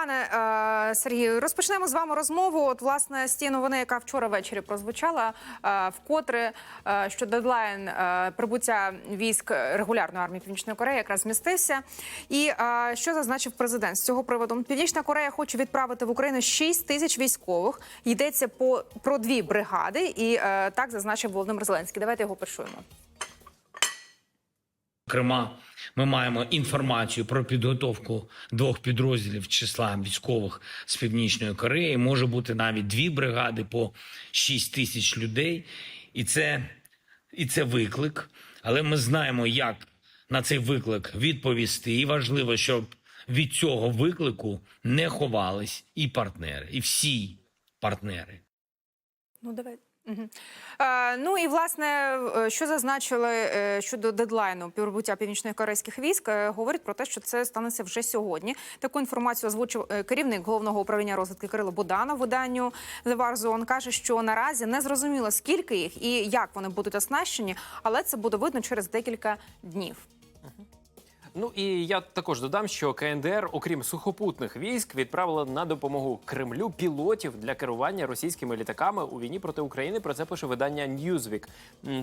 Пане е, Сергію, розпочнемо з вами розмову. От власне з тієї новини, яка вчора ввечері прозвучала, е, вкотре е, що дедлайн е, прибуття військ регулярної армії Північної Кореї якраз змістився. І е, що зазначив президент з цього приводу? Північна Корея хоче відправити в Україну 6 тисяч військових. Йдеться по про дві бригади, і е, так зазначив Володимир Зеленський. Давайте його почуємо. Зокрема, ми маємо інформацію про підготовку двох підрозділів числа військових з північної Кореї. Може бути навіть дві бригади по 6 тисяч людей, і це, і це виклик. Але ми знаємо, як на цей виклик відповісти. І важливо, щоб від цього виклику не ховались і партнери, і всі партнери. Ну, давай. Угу. Ну і власне, е, що зазначили е, щодо дедлайну прибуття північно-корейських військ, е, говорить про те, що це станеться вже сьогодні. Таку інформацію озвучив керівник головного управління розвідки Кирило Буданов виданню The War каже, що наразі не зрозуміло скільки їх і як вони будуть оснащені, але це буде видно через декілька днів. Ну і я також додам, що КНДР, окрім сухопутних військ, відправила на допомогу Кремлю пілотів для керування російськими літаками у війні проти України. Про це пише видання Newsweek.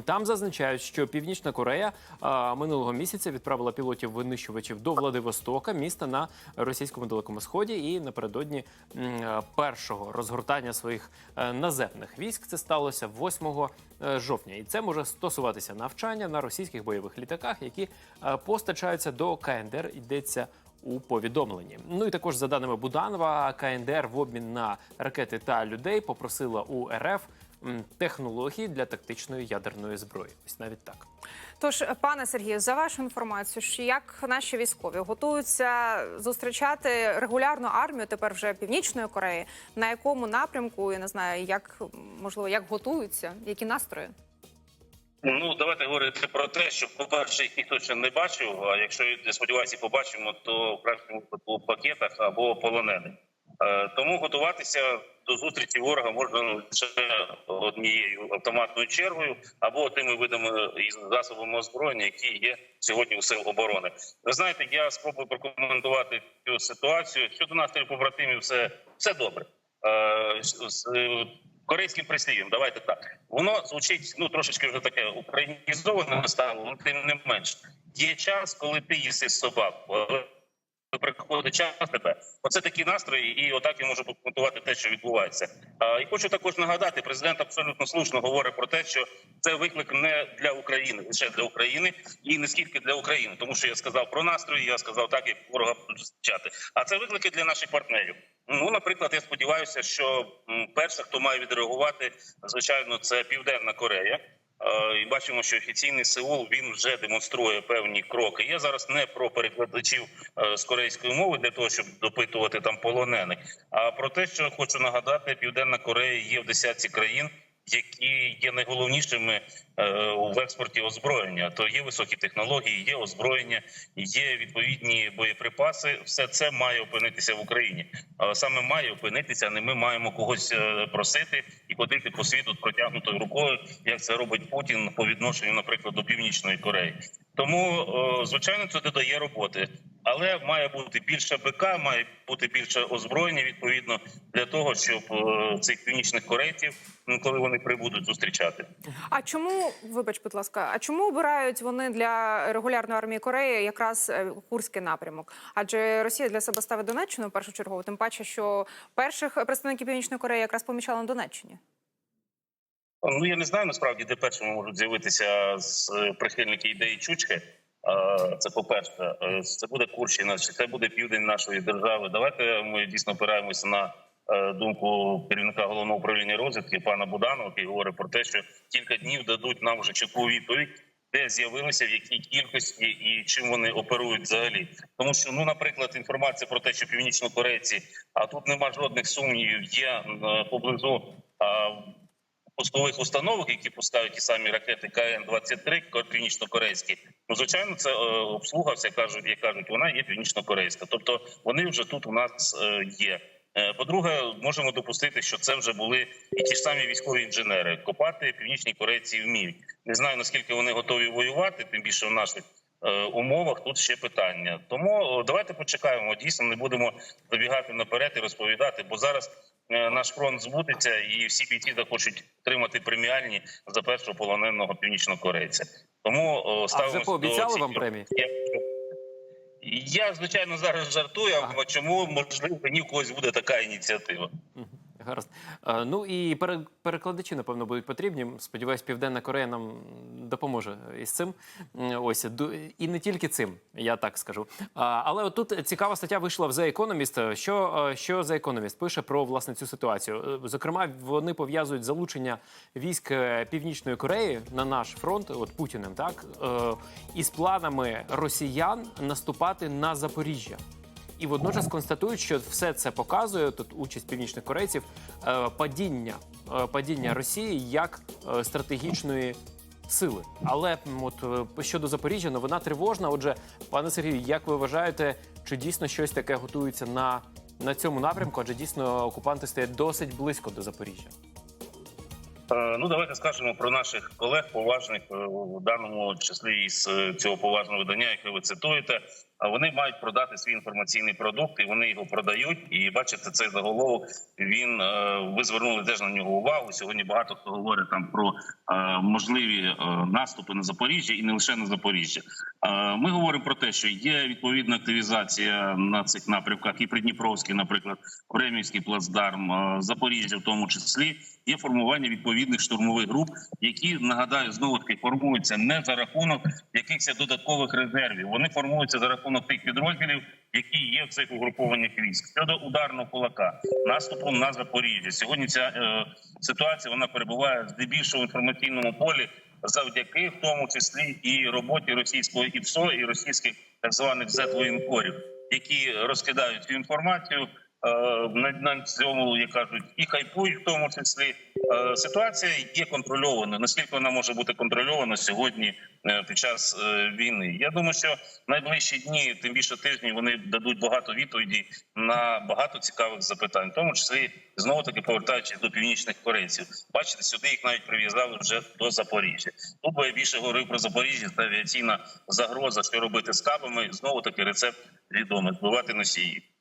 Там зазначають, що Північна Корея а, минулого місяця відправила пілотів винищувачів до Владивостока, міста на російському далекому сході. І напередодні е, першого розгортання своїх е, наземних військ це сталося 8 е, жовтня, і це може стосуватися навчання на російських бойових літаках, які постачаються до КНДР. Йдеться у повідомленні. Ну і також за даними Буданова, КНДР в обмін на ракети та людей попросила у РФ технології для тактичної ядерної зброї. Ось навіть так. Тож, пане Сергію, за вашу інформацію, як наші військові готуються зустрічати регулярну армію тепер вже північної Кореї, на якому напрямку я не знаю, як можливо як готуються, які настрої? Ну давайте говорити про те, що по-перше, їх ніхто ще не бачив. А якщо сподіваюся, побачимо, то в кращому у пакетах або полонених. Е, Тому готуватися до зустрічі ворога можна лише однією автоматною чергою або тими видами і засобами озброєння, які є сьогодні у сил оборони. Ви знаєте, я спробую прокоментувати цю ситуацію. Щодо настрою побратимів, все, все добре. Корейським прислів'ям. Давайте так. Воно звучить ну трошечки вже таке українізоване стало, але тим не менш. Є час, коли ти їси собак. але Приходить час тебе. Оце такі настрої, і отак я можу прокоментувати те, що відбувається. А, і хочу також нагадати, президент абсолютно слушно говорить про те, що це виклик не для України, лише для України, і не скільки для України, тому що я сказав про настрої, я сказав так, як ворога зустрічати. А це виклики для наших партнерів. Ну, наприклад, я сподіваюся, що перша, хто має відреагувати, звичайно, це Південна Корея. Е, І бачимо, що офіційний Сеул він вже демонструє певні кроки. Я зараз не про перекладачів е, з корейської мови для того, щоб допитувати там полонених, а про те, що хочу нагадати, Південна Корея є в десятці країн. Які є найголовнішими е, в експорті озброєння, то є високі технології, є озброєння, є відповідні боєприпаси. Все це має опинитися в Україні. А саме має опинитися, а не ми маємо когось е, просити і ходити по світу протягнутою рукою, як це робить Путін по відношенню, наприклад, до Північної Кореї. Тому е, звичайно це додає роботи, але має бути більше БК, має бути більше озброєння відповідно для того, щоб е, цих північних корейців, коли вони прибудуть зустрічати. А чому, вибач, будь ласка, а чому обирають вони для регулярної армії Кореї якраз е, Курський напрямок? Адже Росія для себе ставить Донеччину першочергово, тим паче, що перших представників Північної Кореї якраз помічали на Донеччині. Ну я не знаю насправді, де першими можуть з'явитися з е, прихильники ідеї Чучки. Е, Це по перше, це буде Курщина, чи це буде південь нашої держави. Давайте ми дійсно опираємося на е, думку керівника головного управління розвідки пана Буданова, який говорить про те, що кілька днів дадуть нам вже чітку відповідь, де з'явилися, в якій кількості і чим вони оперують взагалі. Тому що, ну, наприклад, інформація про те, що північнокорейці, а тут нема жодних сумнівів, є е, поблизу. а, пускових установок, які пускають ті самі ракети КН-23, північно-корейські. Ну, звичайно, це е, обслуга, все кажуть, як кажуть, вона є північно-корейська. Тобто вони вже тут у нас е, є. Е, По-друге, можемо допустити, що це вже були і ті ж самі військові інженери. Копати північні корейці вміють. Не знаю наскільки вони готові воювати, тим більше в наших умовах тут ще питання. Тому давайте почекаємо. Дійсно, не будемо забігати наперед і розповідати, бо зараз наш фронт збудеться, і всі бійці захочуть отримати преміальні за першого полоненого північного корейця. Тому о, А вже пообіцяли до вам премії? Я звичайно зараз жартую. А чому можливо ні у когось буде така ініціатива? Гаразд. Е, Ну і пере- перекладачі, напевно, будуть потрібні. Сподіваюсь, Південна Корея нам допоможе із цим. Ось і не тільки цим, я так скажу. Але от тут цікава стаття вийшла в The Economist. Що, е, що The Economist пише про власне цю ситуацію? Е, Зокрема, вони пов'язують залучення військ Північної Кореї на наш фронт, от Путіним, так із планами росіян наступати на Запоріжжя. І водночас констатують, що все це показує тут участь північних корейців е, падіння, е, падіння Росії як е, стратегічної сили. Але от щодо Запоріжжя, новина тривожна. Отже, пане Сергію, як ви вважаєте, чи дійсно щось таке готується на, на цьому напрямку? Адже дійсно окупанти стоять досить близько до Запоріжжя. Ну, давайте скажемо про наших колег поважних в даному числі із цього поважного видання, яке ви цитуєте. А вони мають продати свій інформаційний продукт, і вони його продають. І бачите, цей заголовок він е, ви звернули теж на нього увагу. Сьогодні багато хто говорить там про е, можливі е, наступи на Запоріжжя і не лише на Запоріжжя. Ми говоримо про те, що є відповідна активізація на цих напрямках, і Придніпровський, наприклад, Кремівський плацдарм, Запоріжжя, в тому числі є формування відповідних штурмових груп, які нагадаю знову таки формуються не за рахунок якихось додаткових резервів. Вони формуються за рахунок тих підрозділів, які є в цих угрупованих військ щодо ударного кулака, наступу на Запоріжжя. Сьогодні ця е, ситуація вона перебуває здебільшого в інформаційному полі завдяки в тому числі і роботі російського ІПСО і російських так званих зет-воєнкорів, які розкидають цю інформацію. е, На, на цьому, як кажуть, і хайпують в тому числі. Е, Ситуація є контрольованою. Наскільки вона може бути контрольована сьогодні е, під час е, війни? Я думаю, що найближчі дні, тим більше тижні, вони дадуть багато відповідей на багато цікавих запитань, в тому числі знову таки повертаючись до північних корейців. Бачите, сюди їх навіть прив'язали вже до Запоріжжя. Тут би я більше говорив про Запоріжжя та авіаційна загроза, що робити з кабами. Знову таки рецепт відомий збивати носії.